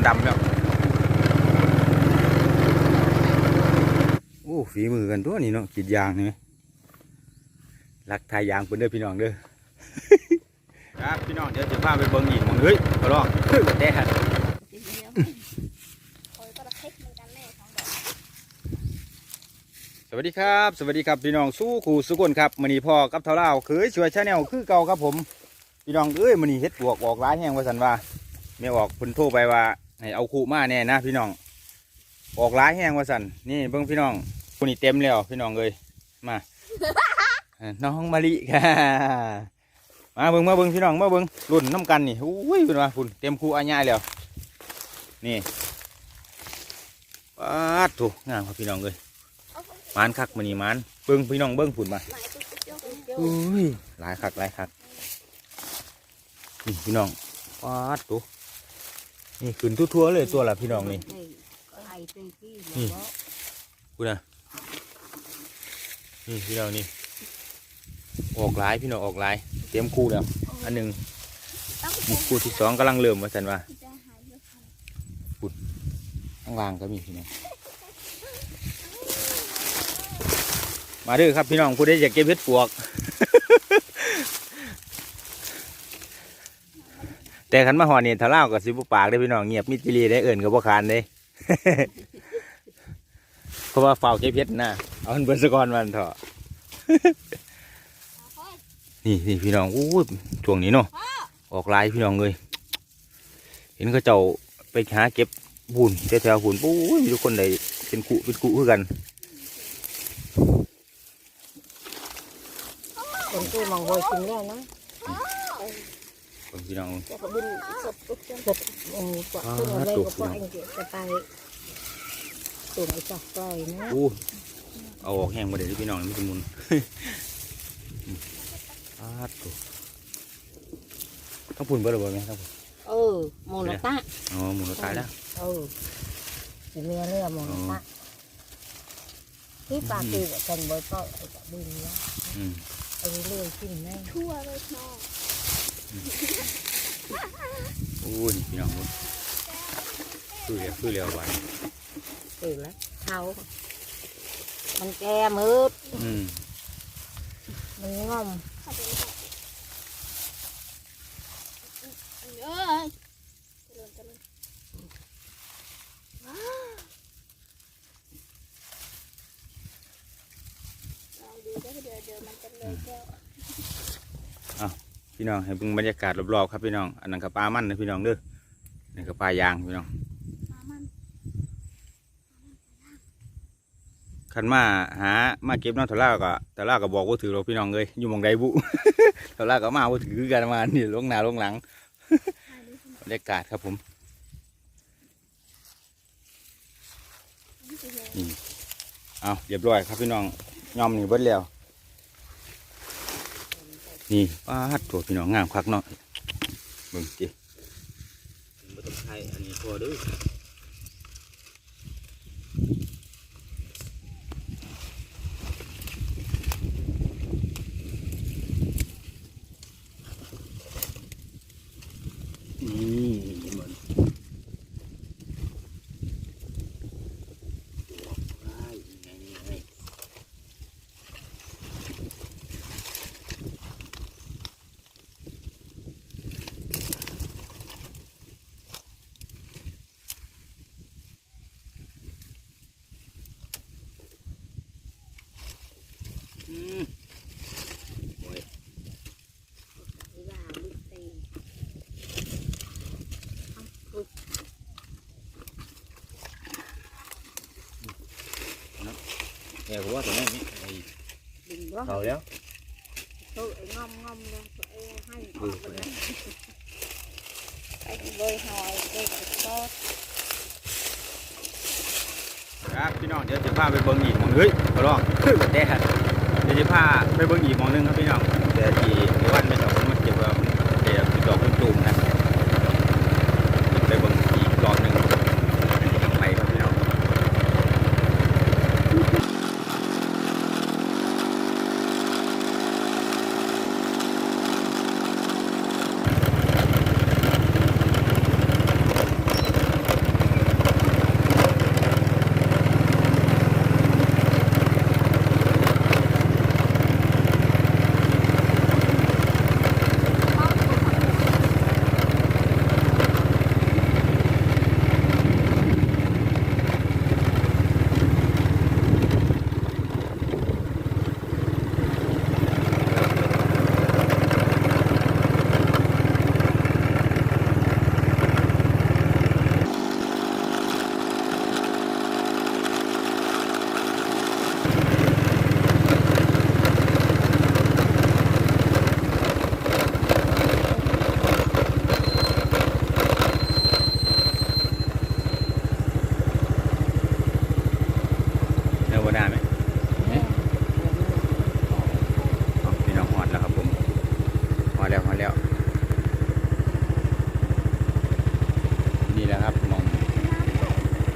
มันดำแล้วโอ้ฝีมือกันตัวนี้เนาะกรีดยางนี่ไหมรักทายยางเพิ่นเด้อพี่น้องเด้อครับพี่น้องเดี๋ยวจะพาไปเบิ่งอีกหมองเฮ้ยขอร้องเฮ้ยกระแตกทีเดียวโอ้ยก็ระเทคเหมือนกันแน่สองดอกสวัสดีครับ สวัสดีครับพี่น้องสู้ขู่สุกคนครับมื้อนี้พ่อกับเท่าเล่าเคยช่วยชาแนลคือเก่าครับผม พี่น้องเอ้ยมื้อนี้เฮ็ดบวกออกหลายแห้งว่าซั่นว่าแม่ออกเพิ่นโทรไปว่า ให้เอาคู่มาแน่นะพี่น้อง ออกหลายแห้งว่าซั่นนี่เบิ่งพี่น้องคู่นี้เต็มแล้วพี่น้องเอ้ยมา น้องมะลิค่ะมาเบิ่งมาเบิ่งพี่น้องมาเบิ่งรุ่นน้ำกันนี่อุ้ยเพิ่นว่าพุ่นเต็มคู่อาญาแล้วนี่ปาดถูกงามครับพี่น้องเอ้ยมานคักมันนี่มานเบิ้งพี่น้องเบิ้งผุนมาอุ้ยหลายคักหลายคักนี่พี่น้องปาดตัว นี่ขึ้นทั่วๆเลยตัวละพี่น้องนี่ไข่ตีกี้นี่กูนะนี่พี่น้องนี่ออกหลายพี่น้องออกหลาย เตรียมคู่แล้วอันหนึ่งต้องนี่คู่ที่สองกำลังเริ่มว่าสันว่าจะหายไปค่ะข้างล่างก็มีพี่น้องมาเด้อครับพี่น้องผู้ใดอยากเก็บเห็ดปวก แต่ขันมาหอนี่ทะเล่ากับสิบุปากได้พี่น้องเงียบมิตรลีได้เอิ่นกับบ่คานได้เพราะว่าเฝ้าเก็บเห็ดนะเอามันเบิร์สกอนมันเถอะนี่นี่พี่น้องอู้ช่วงนี้เนาะออกลายพี่น้องเลยเห็นเขาเจ้าไปหาเก็บบุญแถวๆบุญปุ้ยมีทุกคนได้เป็นกุเป็นกุคือกันคนตู้มองบอยกินแล้วนะ เบิ่งพี่น้องจะกระบุนสดตุ๊กตุ๊กสดเออปะตู้อะไรก็ปล่อยเดี๋ยวจะไปตุ่มไอ้จับปล่อยนะอู้เอาออกแห้งมาเดี๋ยวพี่น้องมันจะมุนอาดตัวต้องพุ่นเบอร์เลยไหมครับผมเออโมนาตะอ๋อหมุนเราตายแล้วเออจะเรือเรือโมนาตะที่ปลาตีกันบอยปล่อยไอ้จับบุญแล้วอืมไอ้เรือกินได้ทั่วเลยน้อง อู้นี่พี่น้องคือเรียวคือเรียวไว้ตื่นแล้วเขามันแก่มืดอืมมันงอมเอ้ยเจริญเจริญว้าวเราดูได้เดี๋ยวเดี๋ยวมันจะเลยแก้ว พี่น้องให้เบิ่งบรรยากาศรอบๆครับพี่น้องอันนั้นกับปลามันนะพี่น้องเด้อนี่กับปลายางพี่น้องมามันขันมาหามาเก็บน้องทะเลาก็ทะเลาก็บอกว่าถือเราพี่น้องเลยอยู่หมองใดบุทะเลาก็มาว่าถือกันมานี่ลงหน้าลงหลังหายดูสิบรรยากาศครับผมนี่คือเห็นนี่เอาเรียบร้อยครับพี่น้องยอมนี่เบิดแล้ว นี่ป้าตัวพี่น้องงามคักเนาะเบิ่งจิบ่ต้องใช้อันนี้พอด้วยเหมือนได้ยังไงยังไง อืมโอ้ย ยาลิตี แกบอกว่าตัวนี้นี่ไอ้ดึงว่าเขาแล้วตู้ไอ้งอมงอมเลยตัวเองให้อดูอกไปไปแล้วไปเบยหอยเด็กก็ครับพี่น้องเดี๋ยวจะพาไปเบิ่งอีกหมองเฮ้ยขอร้องเฮ้ยแต่เดี๋ยวจะพาไปเบิ่งอีกหมองหนึงครับพี่น้องแต่ที่ในวันไม่สองมันเก็บว่าเดี๋ยวติดดอกเป็นจุ่มนะไปเบิ่งอีกรอบหนึ่งไปครับพี่น้อง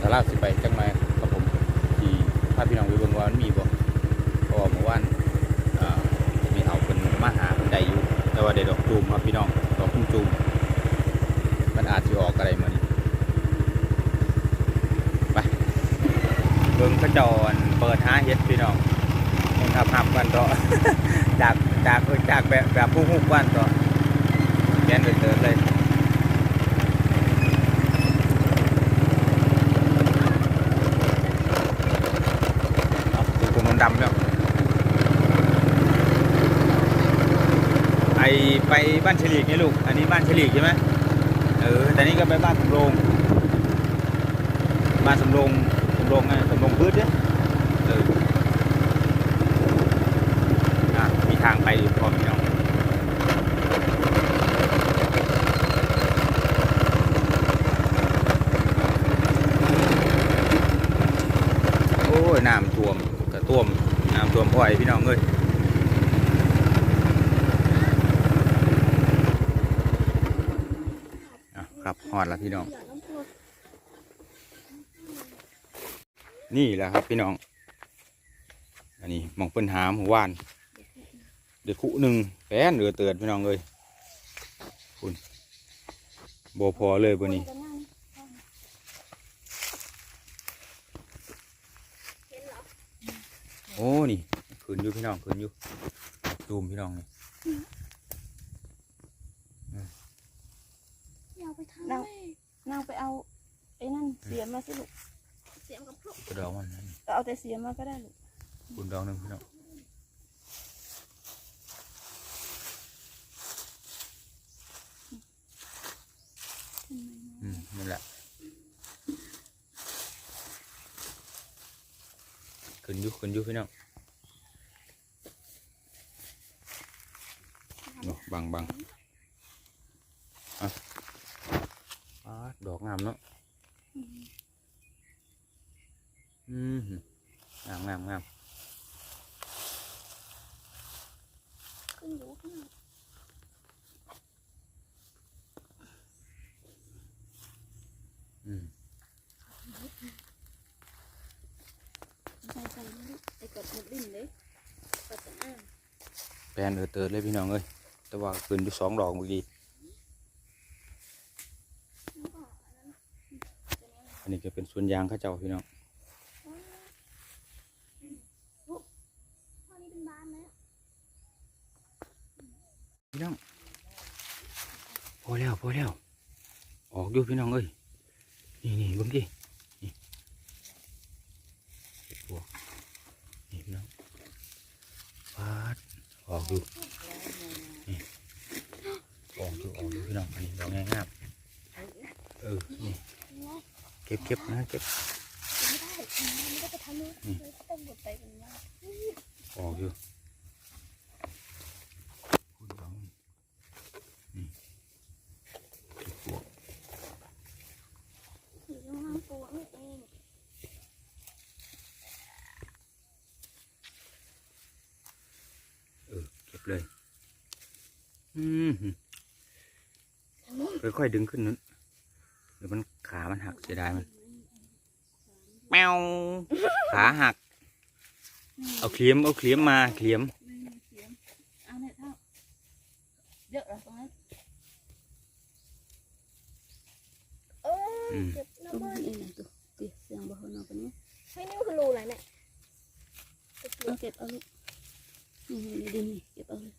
ถ้าลาสิไปจังหน่อยครับผมที่พาพี่น้องไปเบิ่งว่ามันมีบ่เพราะว่าเมื่อวานอ่ามีเอาเป็นมาหาเป็นใดอยู่ แต่ว่าได้ดอกจูมครับพี่น้องดอกพุ่มจูมมัน อาจจะออกอะไรมานี่ไปเบิ่งเขาเจอนเปิดห้าเฮ็ดพี่น้องมึงทับหับกันต่อจากจากเออจากแบบแบบผู้ฮุกวันต่อแกนเติร์ดเลยเอาถึงตรงนั้นดำแล้วไอไปบ้านเฉลีกนี่ลูก อันนี้บ้านเฉลีกใช่ไหม เออ แต่นี่ก็ไปบ้านสำโรงบ้านสำโรงสำโรงไงสำโรงพืชเนี่ยเอออะมีทางไปอยู่พอมพี่น้องโอ้ยน้ำท่วมกระท่วมน้ำท่วมพ่อยพี่น้องเอ้ย อ่ะครับฮอดแล้วพี่น้อง นี่แหละครับพี่น้อง อันนี้มองเปิ้นหามหัววาน เด็ดคู่หนึ่งแป้นเรือเตือนพี่น้องเลยคุณโบพอเลยบนนี้โอ้ นี่ ขึ้นอยู่พี่น้อง ขึ้นอยู่ดูมพี่น้องนี่ อย่า ไปทำนั่งเลยนางไปเอาไอ้นั่นเสียมมาสิลูกเสียงกับพวกกระดองมันนั่นเอาแต่เสียมมาก็ได้ลูกคุณดองหนึ่งพี่น้องอืมนั่นแหละขึ้นอยู่ขึ้นอยู่พี่น้องโอ้บังบังอะอ่าดอก งามเนาะอืมงามงามงามขึ้นอยู่ข้างหน้าอืมใส่ใส่ลูกไอ้กดหมดดินเลยกดจะอ้างแปลนเออเติร์ดเลยพี่น้องเอ้ยแต่ว่าขึ้นอยู่สองดอกเมื่อกี้ นี้ก็เป็นสวนยางข้าเจ้าพี่น้องนี่เป็นบ้านนะพี่น้องพอแล้วพอแล้ว ออกอยู่พี่น้องเอ้ยนี่นี่บิ่งดินี่พวกนี่พี่น้องปาดออกอยู่นี่ออกอยู่ออกอยู่พี่น้องอันนี้ดอกง่ายงามเออนี่ ก็บเก็บนะเก็บไม่ได้ไม่ได้ไปทำเลยอืมต้องหมดไปเป็นว่าออกอยู่คุณดองนี่เก็บบัวอยู่ตรงน้ำปูนี่เองเออเก็บเลยอืมค่อยๆดึงขึ้นนั้นเดี๋ยวมันขามันหักเสียดายมันแมวขาหัก เอาเคลียมเอาเคลียมมาเคลียมไม่มีเสียมเอาเนี่ยเท่าเยอะเหรอตรงนั้นเอออืมเก็บตรงน้ำมันนี้นะตัวเสียเสียงบ่คนเอาไปนี้ให้นี่มันคือรูอะไรเนี่ยเก็บเอาเก็บเอาลูกนี่นี่ดินนี่เก็บเอาเลย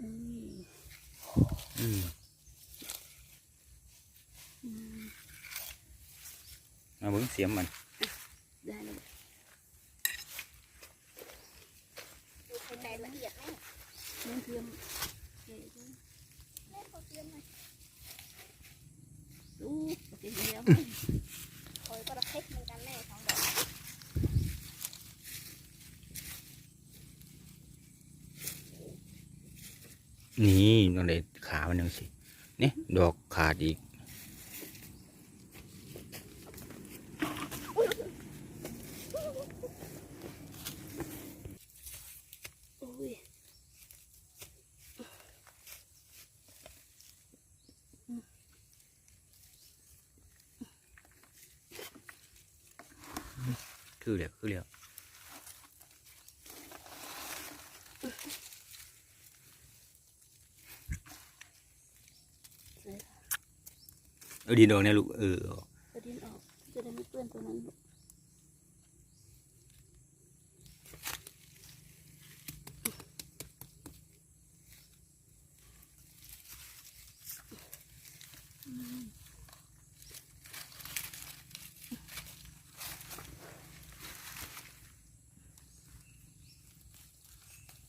อืม อืมอื มเอาเบิ้งเสียมมันได้เลยดูภายในละเอียดแน่เล่นเทียมเก๋ด้วยแม่ขอเตรียมหน่อยดูโอเคเดียวคอยก็ระเพ็กเหมือนกันแน่สองดอกนี่ตรงไหนขามันยังสินี่ดอกขาดอีก โอ้ย คือเหลียวคือเหลียวเออดินออกเนี่ยลูกเออ เอาดินออกจะได้ไม่เปื้อนตัวนั้นลูก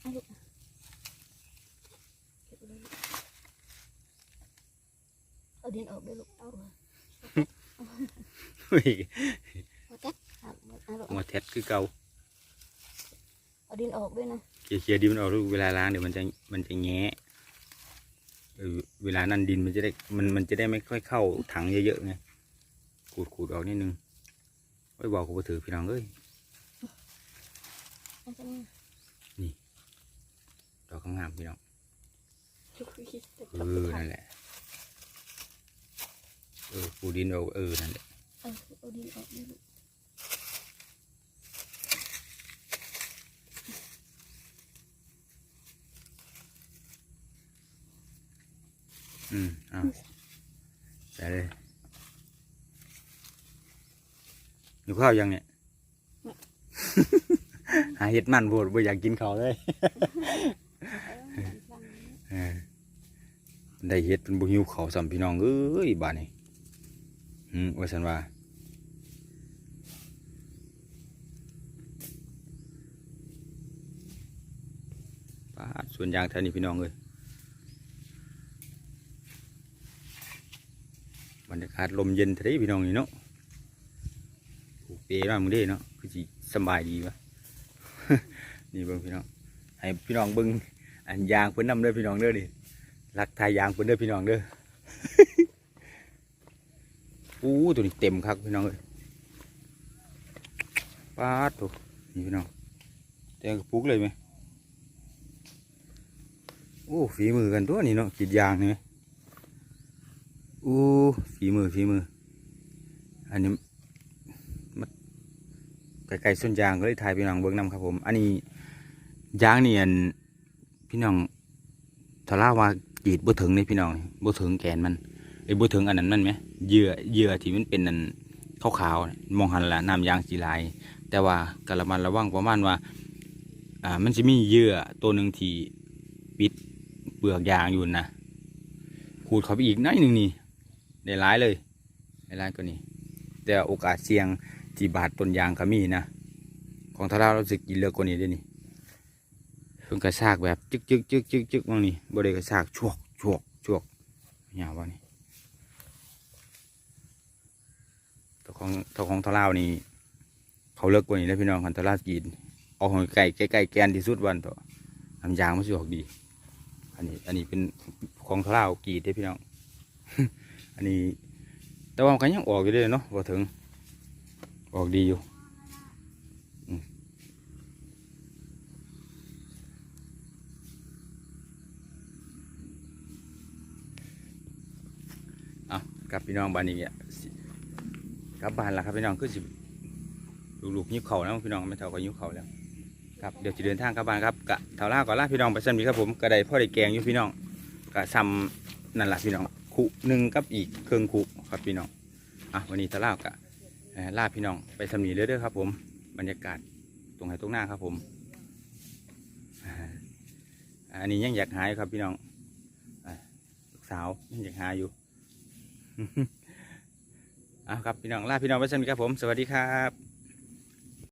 เอาลูกอะเก็บไว้เลยลูกเอา ดินออกด้วยลูกเอาเฮ้ยเอาแก๊กครับเอาลูกหัวแท็ดคือเก่าเอาดินออกด้วยนะเคลียร์เคลียร์ดินมันออกลูกเวลาล้างเดี๋ยวมันจะมันจะแงะเออเวลานั่นดินมันจะได้มันมันจะได้ไม่ค่อยเข้าถังเยอะๆไงขูดขูดออกนิดนึงไว้บอกกูไปถือพี่น้องเอ้ยเอาจะนี่ดอกงามๆพี่น้องชุกคิดแต่เอจับอไม่ทันั่นนแหละ เออขูดดินออกเออนั่นแหละเอาเอาดินออกด้วยลูกอืมเอาใส่เลยอยู่ข้าวยังเนี่ย หาเห็ดมันโพดบ่อยากกินข้าวเลยเออฟังนะเออได้เฮ็ดเป็นบุหิวเขาวสัมพี่น้องเอ้ยบ้านนี้ อืมว่าสันว่าป้าดส่วนยางแท่านี้พี่น้องเอ้ยบรรยากาศลมเย็นทะเลพี่น้องนี่เนาะผูกเปรย์มามึงเด้เนาะคือสิสบายดีวะนี่เบิ่งพี่น้องให้พี่น้องเบิ่งอันยางเพิ่นนำเด้อพี่น้องเด้อดิรักทายยางเพิ่นเด้อพี่น้องเด้อ อู้ตัวนี้เต็มครับพี่น้องเอ้ยปาดตัวนี่พี่น้องแต่งกระปุกเลยไหมโอ้ฝีมือกันตัวนี้เนาะกีดยางนี่ไหมอู้ฝีมือฝีมือ อันนี้มันไกลๆส่วนยางก็เลยถ่ายพี่น้องเบิ่งนำครับผม อันนี้ยางเนี่อันพี่น้องทาราว่ากีดบ่ถึงนี่พี่น้องบ่ถึงแกนมัน ไอ้บ่ถึงอันนั้นมันไหมเหยื่อเหยื่อที่มันเป็นอันขาวๆมองหันละน้ำยางสีลาย แต่ว่ากระมันระวังประมาณว่าอ่ามันจะมีเหยื่อตัวหนึ่งที่ปิดเปลือกยางอยู่นะขูดเขาไปอีกน้อยหนึ่งนี่ได้ร้ายเลยได้ร้ายกว่านี้แต่โอกาสเสี่ยงที่บาดต้นยางก็มีนะของทาราเราสึกกินเลือกกว่านี้เด้วยนี่เพิ่งกระซากแบบจึกจึกจึกจึกจึกว่างนี่บ่ได้กระซากชวกชวกชวกอย่าว่านี่เจ้า ของเจ้าของทะเลาวนี่เขาเลิกกว่านี้แล้วพี่น้องคันทะเลาวกินเอาหอยไก่ใกล้ๆแกนที่สุดวันต่อน้ำยางมันสิออกดี อันนี้ อันนี้เป็นของทะเลาวกีดได้พี่น้อง อันนี้ แต่ว่ามันยังออกอยู่เด้อเนาะว่าถึง ออกดีอยู่กลับพี่น้องบ้านนี้ กลับบ้านแล้วครับพี่น้องคือสิลูกๆยิ้วเข่าแล้วพี่น้องไม่เท่ากับยิ้วเข่าแล้วครับเดี๋ยวจะเดินทางกลับบ้านครับกะเท่าล่าก่อนล่าพี่น้องไปสั่นดีครับผมกระไดพ่อได้แกงอยู่พี่น้องกะซ้ำนั่นแหละพี่น้องคุหนึ่งกับอีกเครื่องคุครับพี่น้องอะวันนี้เท่าล่ากะล่าพี่น้องไปสำนีเรื่อยๆครับผมบรรยากาศตรงไหนตรงหน้าครับผมอันนี้ยังอยากหายครับพี่น้องลูกสาวยังอยากหายอยู่ ครับพี่น้องลาพี่น้องไว้สักนิดครับผม สวัสดีครับ